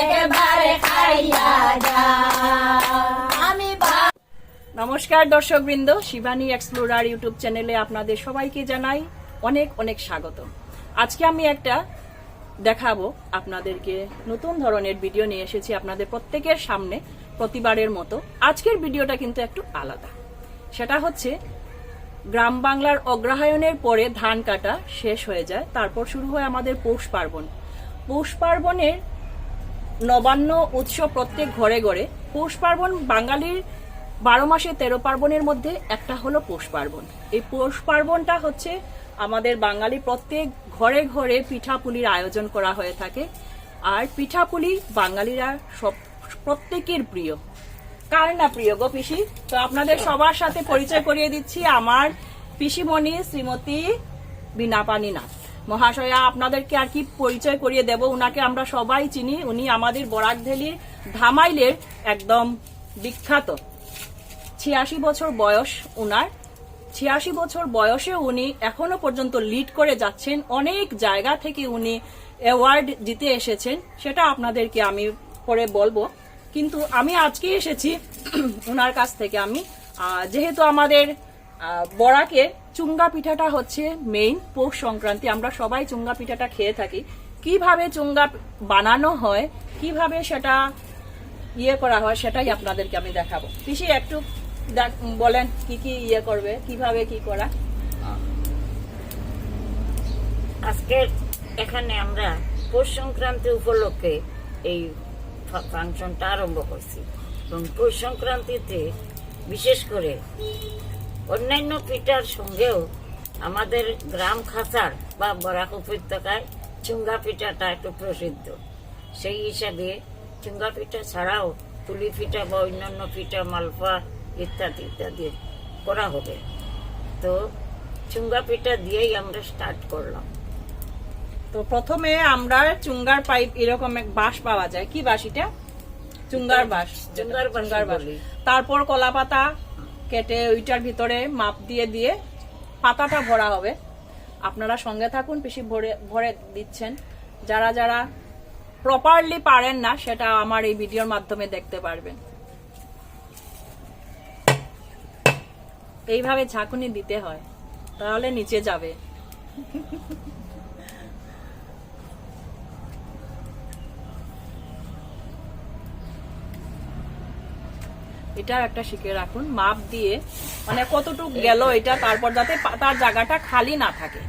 একবার খাইয়া আমি নমস্কার দর্শকবৃন্দ, শিবানী এক্সপ্লোরার ইউটিউব চ্যানেলে আপনাদের সবাইকে জানাই অনেক অনেক স্বাগত। আজকে আমি একটা দেখাবো আপনাদেরকে। নতুন ধরনের ভিডিও নিয়ে এসেছি আপনাদের প্রত্যেকের সামনে প্রতিবারের মতো। আজকের ভিডিওটা কিন্তু একটু আলাদা। সেটা হচ্ছে, গ্রাম বাংলার অগ্রহায়ণের পরে ধান কাটা শেষ হয়ে যায়, তারপর শুরু হয় আমাদের পৌষ পার্বণ। পৌষ পার্বণের নবান্ন উৎসব প্রত্যেক ঘরে ঘরে, পৌষ পার্বণ বাঙালির বারো মাসে তেরো পার্বণের মধ্যে একটা হলো পৌষ পার্বণ। এই পৌষ পার্বণটা হচ্ছে আমাদের বাঙালি প্রত্যেক ঘরে ঘরে পিঠাপুলির আয়োজন করা হয়ে থাকে। আর পিঠাপুলি বাঙালিরা সব, প্রত্যেকের প্রিয়। কার না প্রিয় গো পিসি? তো আপনাদের সবার সাথে পরিচয় করিয়ে দিচ্ছি আমার পিসিমণি শ্রীমতী বিনাপানি মহাশয়া, আপনাদেরকে আর কি পরিচয় করিয়ে দেব? উনাকে আমরা সবাই চিনি। উনি আমাদের বরাকভ্যালির ধামাইলের একদম বিখ্যাত। ছিয়াশি বছর বয়স উনার। ছিয়াশি বছর বয়সে উনি এখনও পর্যন্ত লিড করে যাচ্ছেন। অনেক জায়গা থেকে উনি অ্যাওয়ার্ড জিতে এসেছেন। সেটা আপনাদেরকে আমি পরে বলব। কিন্তু আমি আজকে এসেছি ওনার কাছ থেকে আমি। যেহেতু আমাদের বরাকের চুঙ্গা পিঠাটা হচ্ছে মেইন পৌষ সংক্রান্তি, আমরা সবাই চুঙ্গা পিঠাটা খেয়ে থাকি। কীভাবে চুঙ্গা বানানো হয়, কীভাবে সেটা ইয়ে করা হয়, সেটাই আপনাদেরকে আমি দেখাবো। পিসি, একটু বলেন কি কি ইয়ে করবে, কীভাবে কি করা? আজকে এখানে আমরা পৌষ সংক্রান্তি উপলক্ষে এই ফাংশনটা আরম্ভ করছি। এবং পৌষ সংক্রান্তিতে বিশেষ করে অন্যান্য পিঠার সঙ্গেও আমাদের গ্রাম খাসার বা বরাক উপত্যকায় চুঙ্গা পিঠাটা একটু প্রসিদ্ধ। সেই হিসাবে চুঙ্গা পিঠা ছাড়াও তুলি পিঠা বা অন্যান্য পিঠা মালপা ইত্যাদি ইত্যাদি করা হবে। তো চুঙ্গা পিঠা দিয়েই আমরা স্টার্ট করলাম। তো প্রথমে আমরা চুঙ্গার পাইপ এরকম এক বাঁশ পাওয়া যায়। কি বাঁশ এটা? চুঙ্গার বাঁশ চুঙ্গার চুঙ্গার বাঁশ। তারপর কলা পাতা কেটে ওইটার ভিতরে মাপ দিয়ে দিয়ে পাতাটা ভরা হবে। আপনারা সঙ্গে থাকুন বেশি ভরে ভরে দিচ্ছেন। যারা যারা প্রপারলি পারেন না সেটা আমার এই ভিডিওর মাধ্যমে দেখতে পারবেন। এইভাবে ঝাঁকুনি দিতে হয় তাহলে নিচে যাবে। এটার একটা শিখে রাখুন মাপ দিয়ে মানে কতটুকু গেল এটা তারপর যাতে পাতার জায়গাটা খালি না থাকে।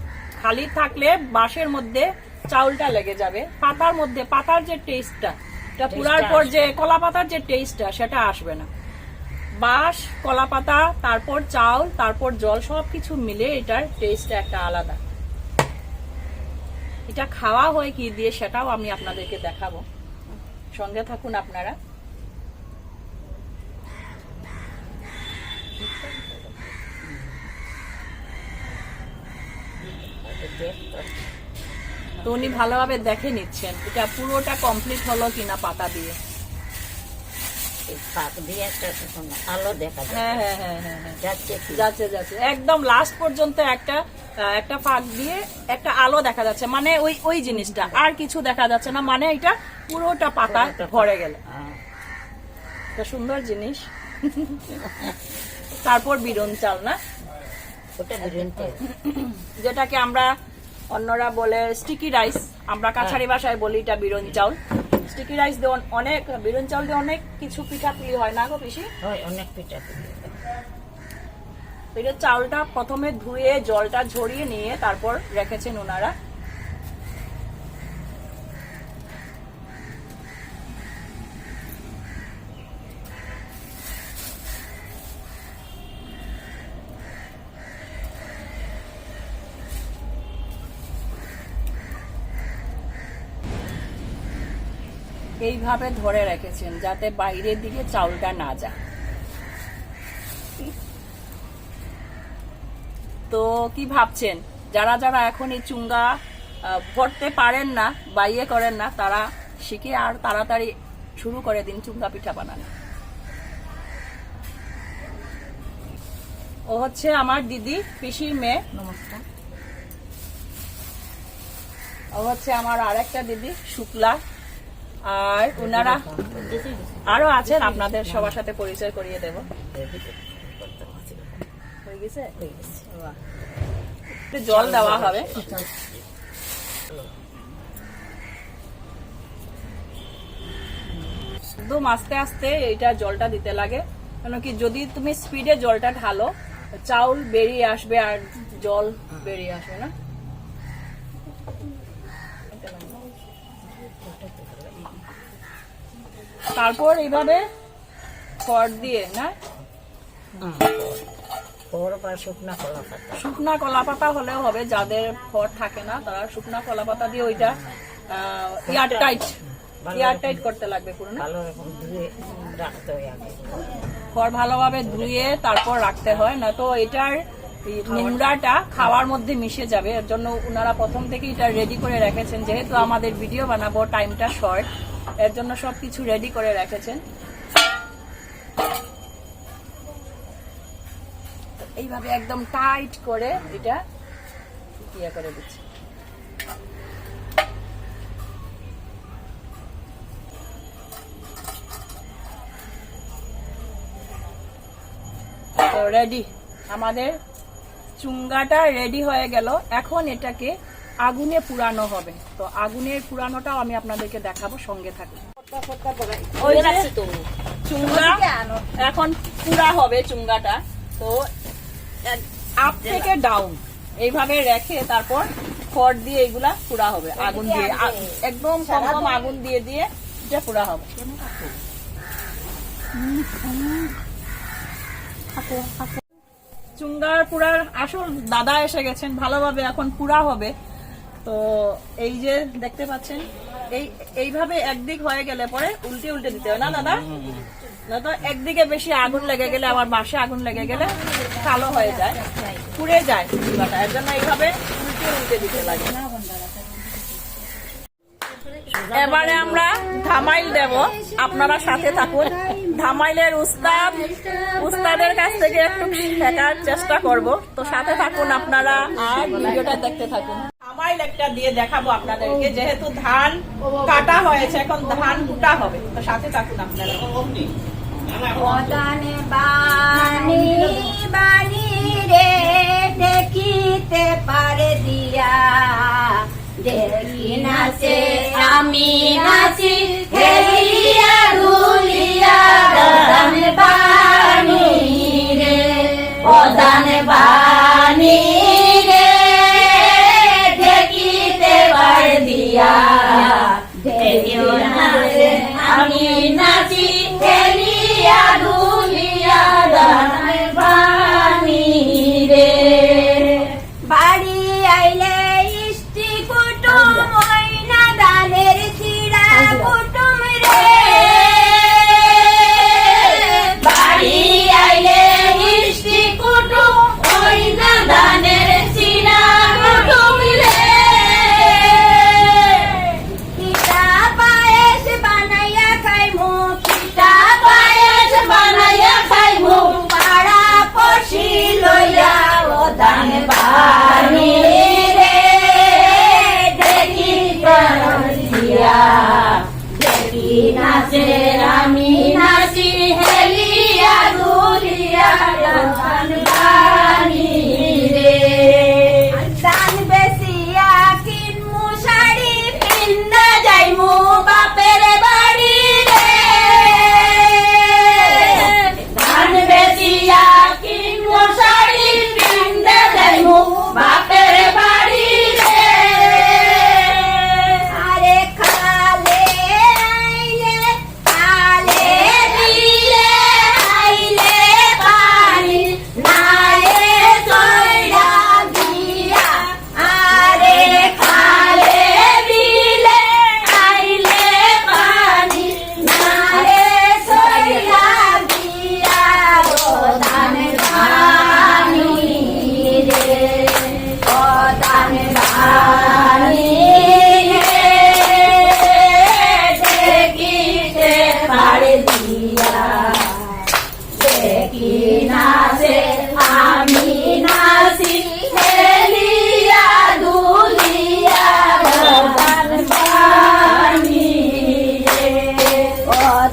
খালি থাকলে বাঁশের মধ্যে চাউলটা লেগে যাবে পাতার মধ্যে পাতার যে টেস্টটা এটা পুরার পর যে কলা পাতার যে টেস্টটা সেটা আসবে না। বাঁশ কলা পাতা তারপর চাউল তারপর জল সবকিছু মিলে এটার টেস্টটা একটা আলাদা। এটা খাওয়া হয় কি দিয়ে সেটাও আমি আপনাদেরকে দেখাবো। সঙ্গে থাকুন আপনারা। তো উনি ভালোভাবে দেখে নিচ্ছেন। এটা পুরোটা কমপ্লিট হলো কিনা পাতা দিয়ে। হ্যাঁ হ্যাঁ হ্যাঁ হ্যাঁ হ্যাঁ। যাচ্ছে যাচ্ছে একদম লাস্ট পর্যন্ত একটা একটা ফাঁক দিয়ে একটা আলো দেখা যাচ্ছে। মানে ওই ওই জিনিসটা। আর কিছু দেখা যাচ্ছে না। মানে এটা পুরোটা পাতা। ভরে গেল। হ্যাঁ, একটা সুন্দর জিনিস। তারপর বিরন চাল না? ওটা যেটাকে আমরা অন্যরা বলে স্টিকি রাইস আমরা কাছারি ভাষায় বলি এটা বিরন চাউল স্টিকি রাইস দিয়ে অনেক বিরন চাউল দিয়ে অনেক কিছু পিঠা পুলি হয় না গো পিসি? হয় অনেক পিঠা পুলি। এটা চাউলটা প্রথমে ধুয়ে জলটা ঝরিয়ে নিয়ে তারপর রেখেছেন ওনারা এইভাবে ধরে রেখেছেন যাতে বাইরের দিকে চাউলটা না যায়। তো কি ভাবছেন? যারা যারা এখন এই চুঙ্গা ভরতে পারেন না বা ইয়ে করেন না তারা শিখে আর তাড়াতাড়ি শুরু করে দিন চুঙ্গা পিঠা বানানো। ও হচ্ছে আমার দিদি পিসির মেয়ে। নমস্কার। ও হচ্ছে আমার আরেকটা দিদি শুক্লা। আর ওনারা আরও আছেন, আপনাদের সবার সাথে পরিচয় করিয়ে দেব। জল দেওয়া হবে। একদম আস্তে আস্তে এইটা জলটা দিতে লাগে। কেন কি যদি তুমি স্পিডে জলটা ঢালো, চাউল বেরিয়ে আসবে আর জল বেরিয়ে আসবে না। তারপর এইভাবে খড় দিয়ে না? শুকনা কলা পাতা হলেও হবে যাদের খড় থাকে না তারা শুকনা কলা পাতা দিয়ে ওইটা ইয়ার টাইট ভালো টাইট করতে লাগবে পুরো ভালো ধুয়ে রাখতে হয় খড় ভালোভাবে ধুয়ে তারপর রাখতে হয় না তো এটার নোংরাটা খাওয়ার মধ্যে মিশে যাবে। এর জন্য ওনারা প্রথম থেকে এটা রেডি করে রেখেছেন। যেহেতু আমাদের ভিডিও বানাবো টাইমটা শর্ট এর জন্য সবকিছু রেডি করে রেখেছেন। এইভাবে একদম টাইট করে এটা ইয়ে করে দিচ্ছি। তো রেডি আমাদের চুঙ্গাটা রেডি হয়ে গেল। এখন এটাকে আগুনে পুরানো হবে। তো আগুনের পুরানোটাও আমি আপনাদেরকে দেখাবো সঙ্গে থাকুন। চুঙ্গা এখন পুরা হবে চুঙ্গাটা। তো আপ থেকে ডাউন এইভাবে রেখে তারপর খড় দিয়ে এগুলা পুরা হবে। আগুন দিয়ে একদম কম কম আগুন দিয়ে দিয়ে এটা পুরা হবে। চুঙ্গার পুরার আসল দাদা এসে গেছেন ভালোভাবে এখন পুরা হবে। তো এই যে দেখতে পাচ্ছেন, এই, এইভাবে একদিক হয়ে গেলে পরে উল্টে উল্টে দিতে হয়। না, দাদা? না তো একদিকে বেশি আগুন লেগে গেলে, আবার বাসে আগুন লেগে গেলে কালো হয়ে যায়, পুড়ে যায় এর জন্য এইভাবে উল্টে উল্টে দিতে লাগে। এবারে আমরা ধামাইল দেব। আপনারা সাথে থাকুন। ধামাইলের উস্তাদ, উস্তাদের কাছ থেকে একটু শেখার চেষ্টা করব। তো সাথে থাকুন আপনারা, আর ভিডিওটা দেখতে থাকুন। ধামাইল একটা দিয়ে দেখাবো আপনাদেরকে যেহেতু ধান কাটা হয়েছে এখন ধান কুটা হবে। তো সাথে থাকুন আপনারা। বদানে বাণী বাণী রে দেখিতে পারে দিয়া। দেখি নাচে আমি নাচি খেলিয়া ধুলিয়া বদানে বাণী রে বদানে পারে দিয়া দেখিও নাচে আমি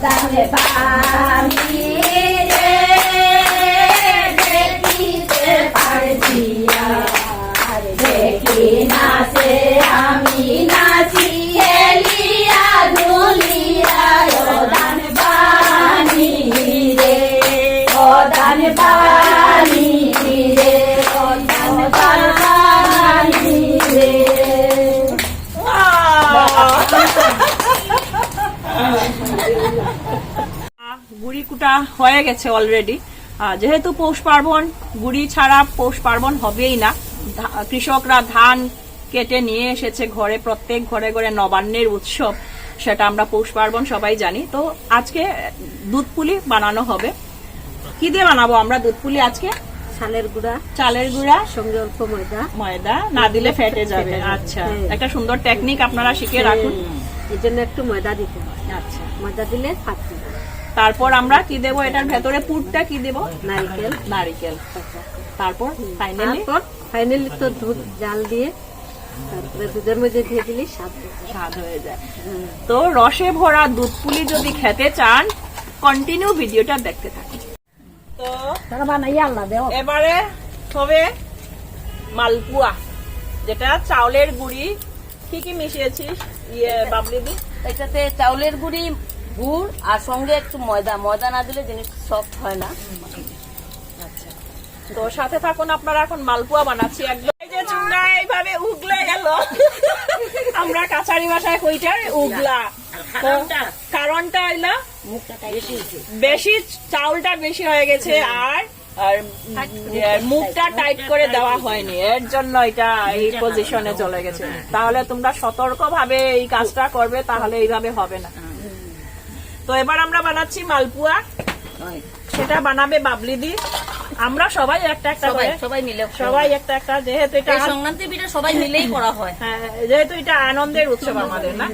三月八 হয়ে গেছে অলরেডি যেহেতু পৌষ পার্বণ গুড়ি ছাড়া পৌষ পার্বণ হবেই না। কৃষকরা ধান কেটে নিয়ে এসেছে ঘরে প্রত্যেক ঘরে ঘরে নবান্নের উৎসব সেটা আমরা পৌষ পার্বণ সবাই জানি। তো আজকে দুধ পুলি বানানো হবে। কি দিয়ে বানাবো আমরা দুধ পুলি আজকে? চালের গুঁড়া চালের গুঁড়া সঙ্গে অল্প ময়দা। ময়দা না দিলে ফেটে যাবে। আচ্ছা হ্যাঁ। একটা সুন্দর টেকনিক আপনারা শিখে রাখুন। এই জন্য একটু ময়দা দিতে হয় আচ্ছা। ময়দা দিলে ফাটবে। তারপর আমরা কি দেব? এটার ভেতরে পুরটা কি দেব? নারকেল। নারিকেল। তারপর ফাইনালি ফাইনালি তো দুধ জাল দিয়ে দুধের মধ্যে দিয়ে দিলে স্বাদ স্বাদ হয়ে যায়। তো রসে ভরা দুধ পুলি যদি খেতে চান কন্টিনিউ ভিডিওটা দেখতে থাকুন। তো এবারে হবে মালপুয়া যেটা চাউলের গুঁড়ি। কি কি মিশিয়েছিস? ইয়ে বাবলি দি? এটাতে চাউলের গুঁড়ি গুড় আর সঙ্গে একটু ময়দা। ময়দা না দিলে জিনিস সফট হয় না। তো সাথে থাকুন আপনারা এখন মালপুয়া বানাচ্ছি। একদম এই যে এইভাবে উগলে গেল। আমরা কাছারি ভাষায় উগলা। কারণটা? হইল বেশি চাউলটা বেশি হয়ে গেছে আর আর মুখটা টাইট করে দেওয়া হয়নি। এর জন্য এটা এই পজিশনে চলে গেছে। তাহলে তোমরা সতর্ক ভাবে এই কাজটা করবে তাহলে এইভাবে হবে না। তো এবার আমরা বানাচ্ছি মালপুয়া। সেটা বানাবে বাবলি দি। আমরা সবাই একটা একটা সবাই করে। সবাই মিলে সবাই একটা একটা যেহেতু এটা সংক্রান্তি পিঠা সবাই মিলেই করা হয়। হ্যাঁ, যেহেতু এটা আনন্দের উৎসব আমাদের না?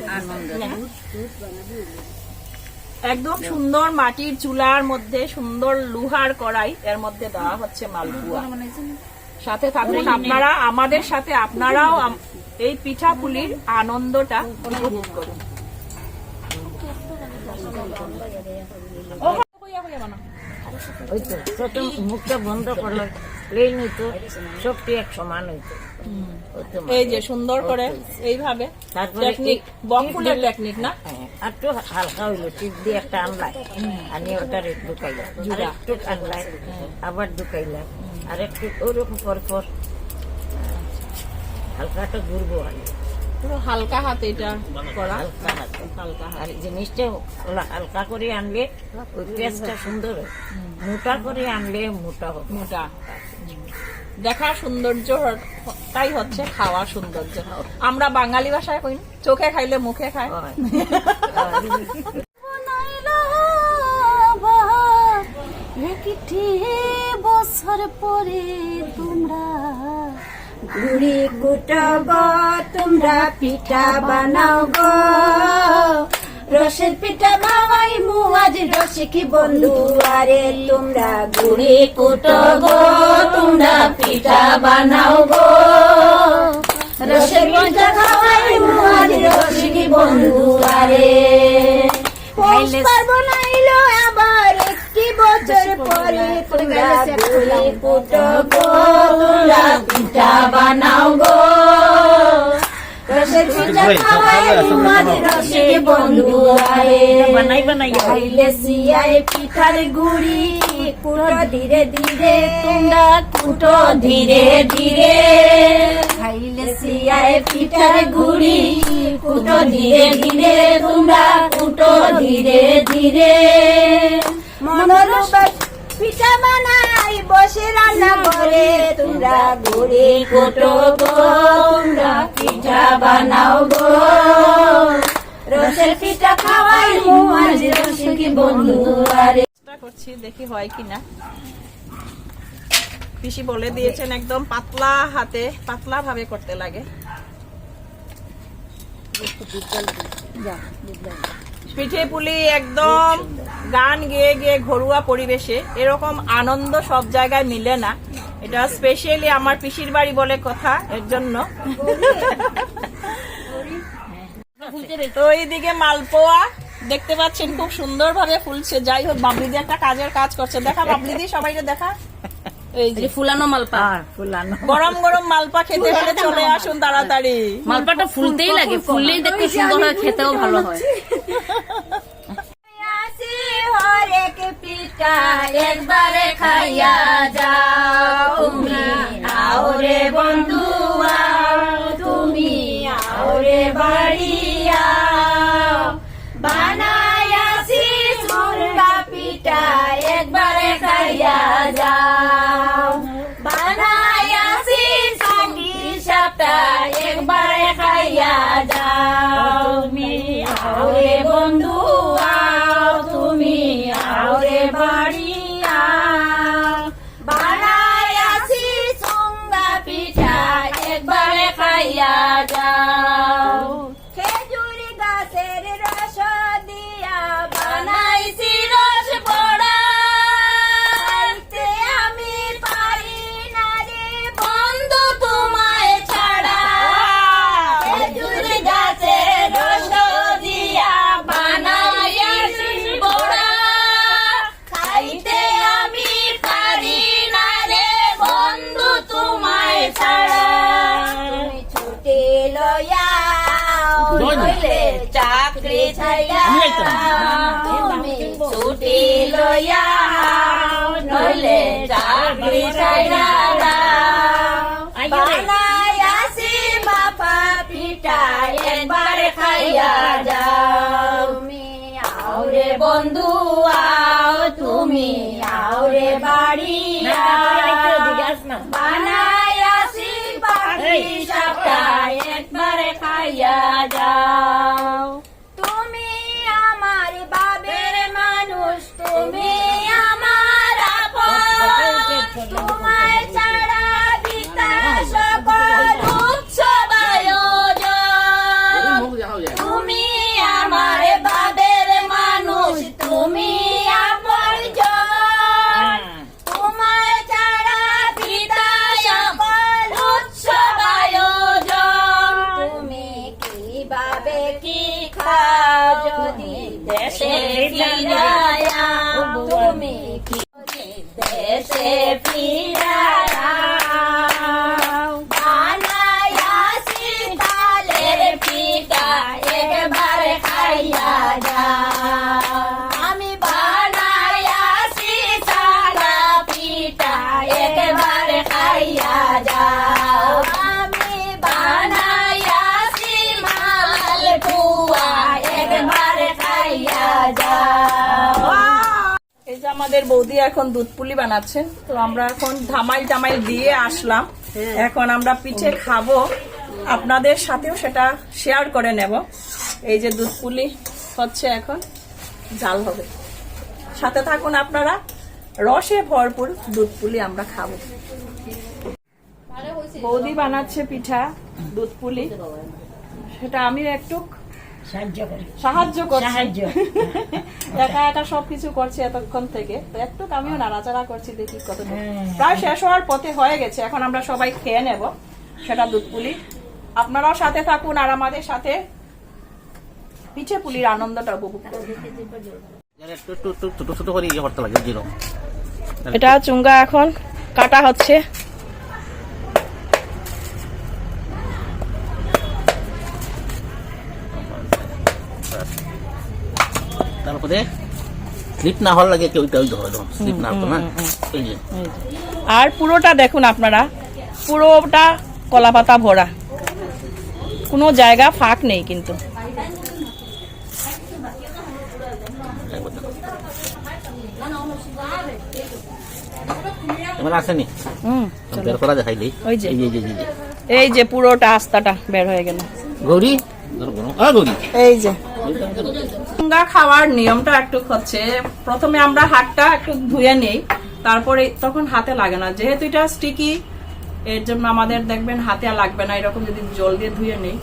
একদম সুন্দর মাটির চুলার মধ্যে সুন্দর লোহার কড়াই এর মধ্যে দেওয়া হচ্ছে মালপুয়া। সাথে থাকুন আপনারা আমাদের সাথে আপনারাও এই পিঠা পুলির আনন্দটা উপভোগ করুন ও, কইয়া কইয়া বানাও। ওই তো প্রথম মুখটা বন্ধ করল প্লেন হইতো সবটি এক সমান হইতো। এই যে সুন্দর করে এইভাবে টেকনিক বকফুলের টেকনিক না? হ্যাঁ, আর একটু হালকা হইল টিপ দিয়ে একটা আনলাই। আনি ওটা ঢুকাইলাম। আর একটু আনলাই আবার ঢুকাইলাম। আর একটু ওরকম পর পর হালকাটা ঘুরবো আনি পুরো হালকা হাতে এটা করা। হালকা হাতে। হালকা আর জিনিসটা হালকা করে আনলে ওই পেঁয়াজটা সুন্দর মোটা করে আনলে মোটা হবে। মোটা। দেখার সৌন্দর্য তাই হচ্ছে খাওয়া সৌন্দর্য। আমরা বাঙালি ভাষায় কই চোখে খাইলে মুখে খায়। বছর পরে তোমরা গুড়ি কুটো তোমরা পিঠা বানাও গো। রসের পিঠা বাবাই মুয়াজ রসিকি বন্ধু, আরে তোমরা গুড়ি কুটো গো, তোমরা পিঠা বানাও গো। রসের পিঠা খাওয়াই মুয়াজ রসিকি বন্ধু, আরে পৌষ পার্বণ আইলো আবার। একটি বছর পরে তোমরা কুটো গো তোমরা পিঠা বানাও গো। রসের পিঠা খাওয়াই তোমাদের রসের বন্ধু আরে। বানাই বানাই। খাইলে সিয়াই পিঠার গুড়ি। কুটো ধীরে ধীরে। তোমরা কুটো ধীরে ধীরে। খাইলে সিয়াই পিঠার গুড়ি। কুটো ধীরে ধীরে। তোমরা কুটো ধীরে ধীরে। মনোরূপা পিঠা বানাই বসে রান্না করে তোমরা গুড়ি কুটো গো তোমরা পিঠা বানাও গো। রসের পিঠা খাওয়াই মুয়াজ রসিকি বন্ধু আরে। করছি দেখি হয় কিনা। পিসি বলে দিয়েছেন একদম পাতলা হাতে পাতলা ভাবে করতে লাগে। পিঠে পুলি একদম গান গেয়ে গেয়ে ঘরোয়া পরিবেশে এরকম আনন্দ সব জায়গায় মিলে না। এটা স্পেশালি আমার পিসির বাড়ি বলে কথা এর জন্য। তো এইদিকে মালপোয়া দেখতে পাচ্ছেন খুব সুন্দর ভাবে ফুলছে। যাই হোক বাবলিদি একটা কাজের কাজ করছে। দেখা বাবলিদি সবাইকে দেখা। এই যে ফুলানো মালপা ফুলানো। গরম গরম মালপা খেতে হলে চলে আসুন তাড়াতাড়ি। মালপাটা ফুলতেই লাগে। ফুললেই দেখতে সুন্দর হয় খেতেও ভালো হয়। পিঠা একবারে খাইয়া যাও। তুমি আওরে বন্ধুয়া তুমি আওরে বাড়িয়া বানায়াছি মুরগা পিঠা একবারে খাইয়া যাও। বানায়াছি সঙ্গী সাপটা একবারে খাইয়া যাও। তুমি আওরে বন্ধু চাকরি ছাইয়া বানাই আসি বাপা পিঠা একবার খাইয়া যাও তুমি আওরে যদি দেশে ফিরায়া বৌদি এখন দুধ পুলি বানাচ্ছেন তো আমরা এখন ধামাইল টামাইল দিয়ে আসলাম। এখন আমরা পিঠে খাব। আপনাদের সাথেও সেটা শেয়ার করে নেব। এই যে দুধ পুলি হচ্ছে এখন জাল হবে। সাথে থাকুন আপনারা। রসে ভরপুর দুধ পুলি আমরা খাব। বৌদি বানাচ্ছে পিঠা দুধ পুলি। সেটা আমি একটু সাহায্য করি সাহায্য করছি। একা একা সবকিছু করছে এতক্ষণ থেকে। তো একটু আমিও নাড়াচাড়া করছি দেখি কত হ্যাঁ। প্রায় শেষ হওয়ার পথে হয়ে গেছে। এখন আমরা সবাই খেয়ে নেব সেটা দুধ পুলি। আপনারাও সাথে থাকুন আর আমাদের সাথে পিঠে পুলির আনন্দটা উপভোগ করুন। ইয়ে করতে এটা চুঙ্গা এখন কাটা হচ্ছে। তারপরে স্লিপ না হওয়ার লাগে কেউ ওইটা ওই ধরে স্লিপ না হতো না এই যে। আর পুরোটা দেখুন আপনারা পুরোটা কলা পাতা ভরা। কোনো জায়গা ফাঁক নেই কিন্তু। একবার এবার আসেনি? বের করা দেখাই ওই যে। এই যে এই যে, এই যে। এই যে পুরোটা আস্তাটা বের হয়ে গেল। গৌরী? এই যে। চুঙ্গা খাওয়ার নিয়মটা একটু হচ্ছে, প্রথমে আমরা হাতটা একটু ধুয়ে নেই, তারপরে তখন হাতে লাগে না। যেহেতু এটা স্টিকি এর জন্য আমাদের দেখবেন হাতে আর লাগবে না, এরকম যদি জল দিয়ে ধুয়ে নেই।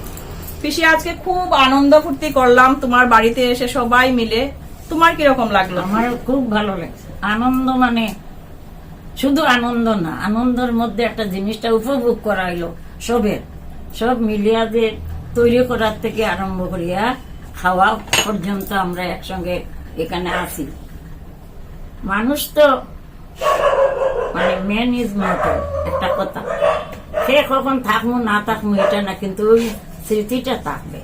পিসি, আজকে খুব আনন্দ ফুর্তি করলাম, তোমার বাড়িতে এসে সবাই মিলে। তোমার কীরকম লাগল? আমার খুব ভালো লাগছে। আনন্দ মানে শুধু আনন্দ না, আনন্দের মধ্যে একটা জিনিসটা উপভোগ করা হইল, সবের। সব মিলিয়া যে তৈরি করার থেকে আরম্ভ করিয়া খাওয়া পর্যন্ত আমরা একসঙ্গে এখানে আসি মানুষ তো মানে মেন ইজ ম্যাটার একটা কথা। সে কখন থাকব না থাকব এটা না, কিন্তু ওই স্মৃতিটা থাকবে।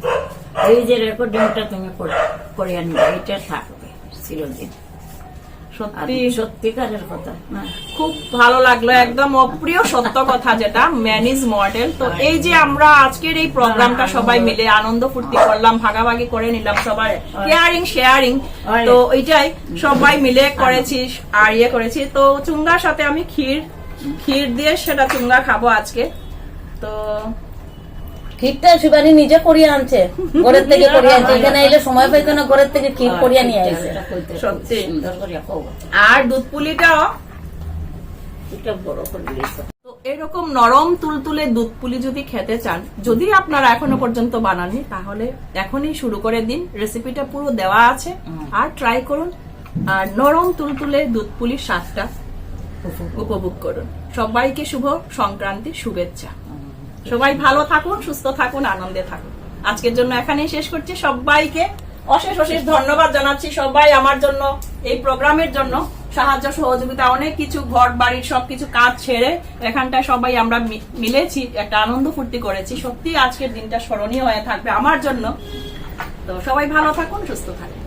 এই যে রেকর্ডিংটা তুমি করে- নিবে আনবে এটা থাকবে চিরদিন। সত্যি। সত্যিকারের কথা। না। খুব ভালো লাগল একদম অপ্রিয় সত্য কথা যেটা মডেল তো এই যে আমরা আজকের এই প্রোগ্রামটা সবাই মিলে আনন্দ ফুর্তি করলাম ভাগাভাগি করে নিলাম সবাই কেয়ারিং শেয়ারিং তো ওইটাই সবাই মিলে করেছি আর ইয়ে করেছি। তো চুঙ্গার সাথে আমি ক্ষীর ক্ষীর দিয়ে সেটা চুঙ্গা খাব আজকে। তো ক্ষীরটা শিবানী নিজে করিয়ে আনছে ঘরের থেকে করিয়ে আনছে। এখানে এলে সময় পাইতো না ঘরের থেকে ক্ষীর করিয়ে নিয়ে আসে। সত্যি। আর দুধ পুলিটাও? এটা বড় করে দিয়েছে। তো এরকম নরম তুলতুলে দুধ পুলি যদি খেতে চান যদি আপনারা এখনও পর্যন্ত বানাননি তাহলে এখনই শুরু করে দিন। রেসিপিটা পুরো দেওয়া আছে। আর ট্রাই করুন। আর নরম তুলতুলে দুধ পুলির স্বাদটা উপভোগ করুন। সবাইকে শুভ সংক্রান্তি শুভেচ্ছা। সবাই ভালো থাকুন, সুস্থ থাকুন, আনন্দে থাকুন। আজকের জন্য এখানেই শেষ করছি। সবাইকে অশেষ অশেষ ধন্যবাদ জানাচ্ছি। সবাই আমার জন্য, এই প্রোগ্রামের জন্য সাহায্য, সহযোগিতা, অনেক কিছু, ঘর বাড়ির সবকিছু কাজ ছেড়ে এখানটায় সবাই আমরা মিলেছি, একটা আনন্দ ফুর্তি করেছি। সত্যি আজকের দিনটা স্মরণীয় হয়ে থাকবে আমার জন্য। তো সবাই ভালো থাকুন, সুস্থ থাকুন।